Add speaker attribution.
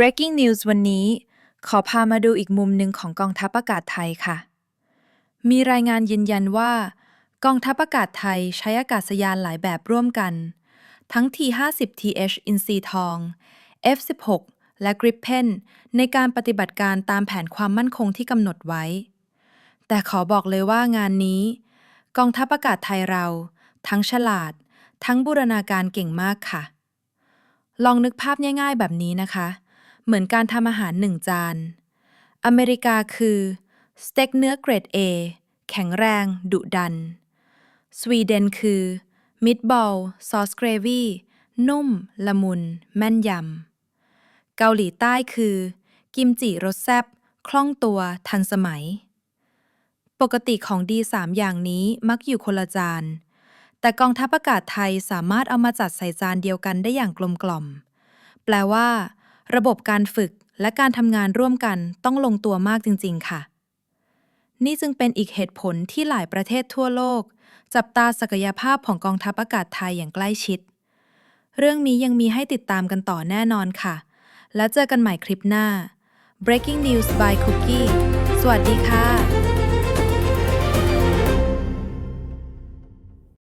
Speaker 1: Breaking News วันนี้ ขอพามาดูอีกมุมหนึ่งของกองทัพอากาศไทยค่ะ มีรายงานยืนยันว่า กองทัพอากาศไทยใช้อากาศยานหลายแบบร่วมกัน ทั้ง T-50TH อินซีทอง F-16 และ Gripen ในการปฏิบัติการตามแผนความมั่นคงที่กำหนดไว้ แต่ขอบอกเลยว่างานนี้ กองทัพอากาศไทยเรา ทั้งฉลาด ทั้งบูรณาการเก่งมากค่ะ ลองนึกภาพง่ายๆแบบนี้นะคะ เหมือนการทำอาหารหนึ่งจาน อเมริกาคือสเต็กเนื้อเกรด A แข็งแรง ดุดัน สวีเดนคือมิตบอลซอสเกรวี่นุ่ม ละมุน แม่นยำ เกาหลีใต้คือ กิมจิรสแซ่บคล่องตัวทันสมัย ปกติของดีสามอย่างนี้มักอยู่คนละจาน แต่กองทัพอากาศไทยสามารถเอามาจัดใส่จานเดียวกันได้อย่างกลมกล่อม แปลว่า ระบบการฝึกและการทำงานร่วมกันต้องลงตัวมากจริง ๆ ค่ะ นี่จึงเป็นอีกเหตุผลที่หลายประเทศทั่วโลก จับตาศักยภาพของกองทัพอากาศไทยอย่างใกล้ชิด เรื่องนี้ยังมีให้ติดตามกันต่อแน่นอนค่ะ แล้วเจอกันใหม่คลิปหน้า Breaking News by Cookie สวัสดีค่ะ